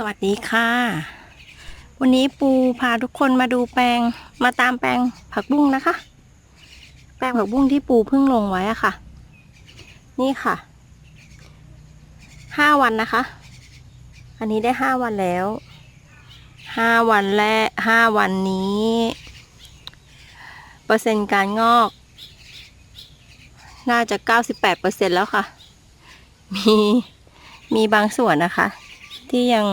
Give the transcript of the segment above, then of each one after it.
สวัสดีค่ะ วันนี้ปูพาทุกคนมาดูแปลงมาตามแปลงผักบุ้งนะคะ แปลงผักบุ้งที่ปูเพิ่งลงไว้อะค่ะ นี่ค่ะห้าวันนะคะ อันนี้ได้ห้าวันแล้วห้าวันแรกห้าวันนี้ เปอร์เซ็นต์การงอก น่าจะเก้าสิบแปดเปอร์เซ็นแล้วค่ะ มีมีบางส่วนนะคะ ที่ยัง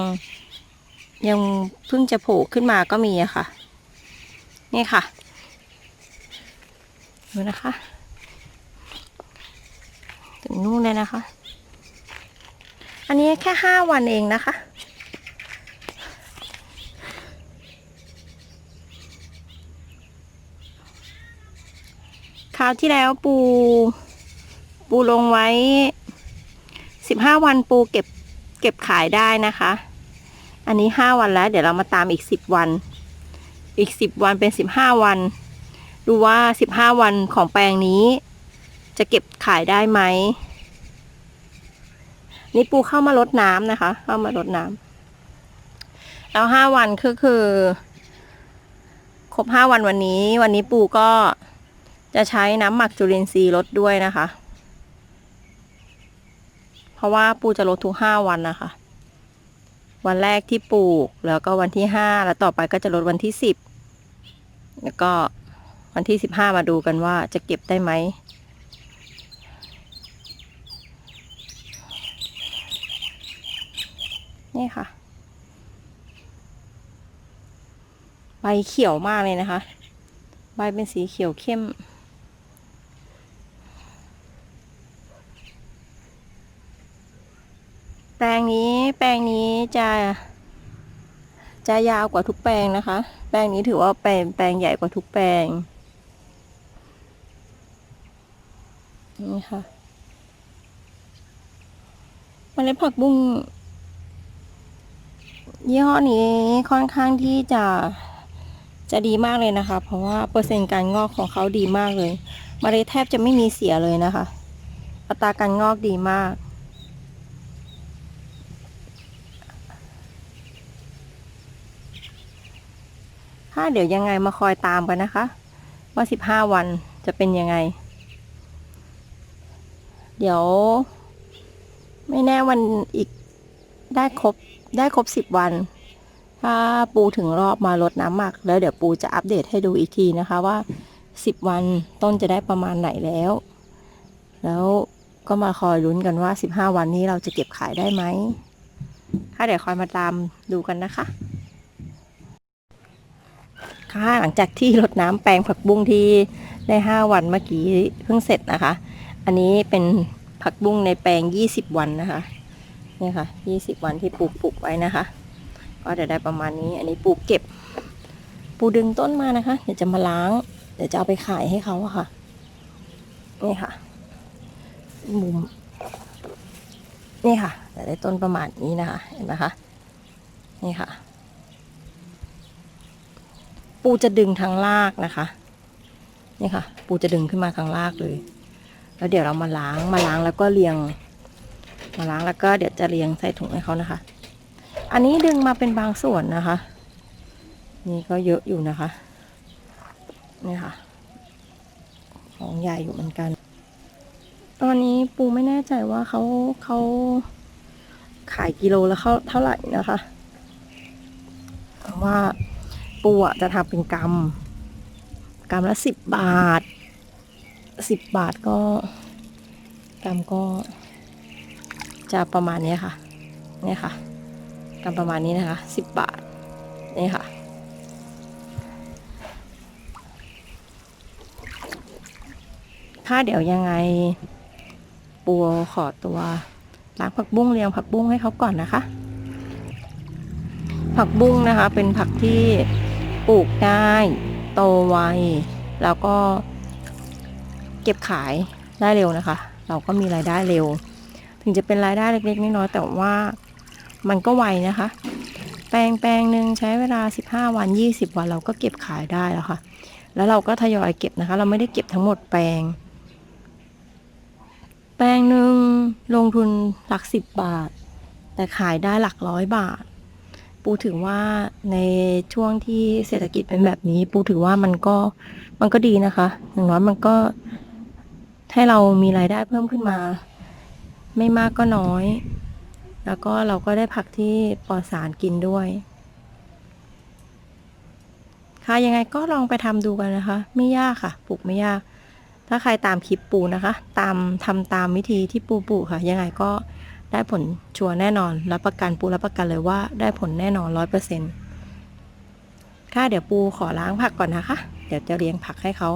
ยังเพิ่งจะโผล่ขึ้นมาก็มีอะค่ะ นี่ค่ะดูนะคะ ถึงนู่นเลยนะคะ อันนี้แค่ห้าวันเองนะคะ คราวที่แล้วปู ปูลงไว้สิบห้าวันปูเก็บ เก็บขายได้นะคะ อันนี้ห้าวันแล้ว เดี๋ยวเรามาตามอีกสิบวัน อีกสิบวันเป็นสิบห้าวัน ดูว่าสิบห้าวันของแปลงนี้ จะเก็บขายได้ไหมนี่ปูเข้ามาลดน้ำนะคะ เข้ามาลดน้ำแล้วห้าวันคือคือ ครบห้าวันวันนี้ วันนี้ปูก็จะใช้น้ำหมักจุลินทรีย์ลดด้วยนะคะ ราะว่าปูจะลดทุกห้าวันนะคะ วันแรกที่ปลูกแล้วก็วันที่ห้าแล้วต่อไปก็จะลดวันที่สิบแล้วก็วันที่สิบห้ามาดูกันว่าจะเก็บได้ไหมนี่ค่ะ ใบเขียวมากเลยนะคะ ใบเป็นสีเขียวเข้ม แป ลงนี้แปลงนี้จะจะยาวกว่าทุกแปลงนะคะ แปลงนี้ถือว่าแปลงแปลงใหญ่กว่าทุกแปลง นี่ค่ะมเมล็ดผักบุ้งยี่ห้อนี้ค่อนข้างที่จะจะดีมากเลยนะคะ เพราะว่าเปอร์เซ็นต์การงอกของเขาดีมากเลยเมล็ดแทบจะไม่มีเสียเลยนะคะ อัตราการงอกดีมาก ถ้าเดี๋ยวยังไงมาคอยตามกันนะคะ ว่าสิบห้าวันจะเป็นยังไง เดี๋ยว ไม่แน่วันอีกได้ครบได้ครบสิบวัน ถ้าปูถึงรอบมาลดน้ำหมัก แล้วเดี๋ยวปูจะอัปเดตให้ดูอีกทีนะคะว่าสิบวันต้นจะได้ประมาณไหนแล้ว แล้วก็มาคอยลุ้นกันว่าสิบห้าวันนี้เราจะเก็บขายได้ไหมถ้าเดี๋ยวคอยมาตามดูกันนะคะ ค่ะหลังจากที่รดน้ำแปลงผักบุ้งที่ได้ห้าวันเมื่อกี้เพิ่งเสร็จนะคะ อันนี้เป็นผักบุ้งในแปลงยี่สิบวันนะคะนี่ค่ะยี่สิบวันที่ปลูกปลูกไว้นะคะ ก็จะได้ประมาณนี้ อันนี้ปลูกเก็บ ปูดึงต้นมานะคะ เดี๋ยวจะมาล้าง เดี๋ยวจะเอาไปขายให้เขาอะค่ะ นี่ค่ะ มุม นี่ค่ะจะได้ต้นประมาณนี้นะคะ เห็นไหมคะ นี่ค่ะ ปูจะดึงทางรากนะคะนี่ค่ะ ปูจะดึงขึ้นมาทางรากเลย แล้วเดี๋ยวเรามาล้างมาล้างแล้วก็เรียง มาล้างแล้วก็เดี๋ยวจะเรียงใส่ถุงให้เขานะคะ อันนี้ดึงมาเป็นบางส่วนนะคะ นี่ก็เยอะอยู่นะคะนี่ค่ะ ของใหญ่อยู่เหมือนกัน ตอนนี้ปูไม่แน่ใจว่าเขาเขาขายกิโลแล้วเขาเท่าไหร่นะคะเพราะว่า ปูอะจะทำเป็นกำกำละสิบบาทสิบบาทก็กำก็ จะประมาณนี้ค่ะเนี่ยค่ะกำประมาณนี้นะคะสิบบาทนี่ค่ะถ้าเดี๋ยวยังไงปูขอตัวล้างผักบุ้งเรียงผักบุ้งให้เขาก่อนนะคะ ผักบุ้งนะคะ เป็นผักที่ ปลูกง่าย โตไว แล้วก็เก็บขายได้เร็วนะคะ เราก็มีรายได้เร็ว ถึงจะเป็นรายได้เล็กๆน้อยๆแต่ว่ามันก็ไวนะคะ แปลงแปลงหนึ่งใช้เวลา 15 วัน 20 วันเราก็เก็บขายได้แล้วค่ะ แล้วเราก็ทยอยเก็บนะคะ เราไม่ได้เก็บทั้งหมดแปลง แปลงหนึ่งลงทุนหลักสิบบาท แต่ขายได้หลักร้อยบาท ปูถือว่าในช่วงที่เศรษฐกิจเป็นแบบนี้ ปูถือว่ามันก็มันก็ดีนะคะ อย่างน้อยมันก็ให้เรามีรายได้เพิ่มขึ้นมา ไม่มากก็น้อย แล้วก็เราก็ได้ผักที่ปลอดสารกินด้วย ค่ะยังไงก็ลองไปทำดูกันนะคะ ไม่ยากค่ะ ปลูกไม่ยาก ถ้าใครตามคลิปปูนะคะ ตามทำตามวิธีที่ปูปลูกค่ะ ยังไงก็ ได้ผลชัวร์แน่นอน รับประกันปูรับประกันเลยว่าได้ผลแน่นอนร้อยเปอร์เซ็นต์ค่ะเดี๋ยวปูขอล้างผักก่อนนะคะ เดี๋ยวจะเลี้ยงผักให้เขา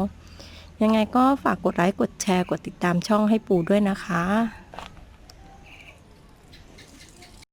ยังไงก็ฝากกดไลค์กดแชร์กดติดตามช่องให้ปูด้วยนะคะ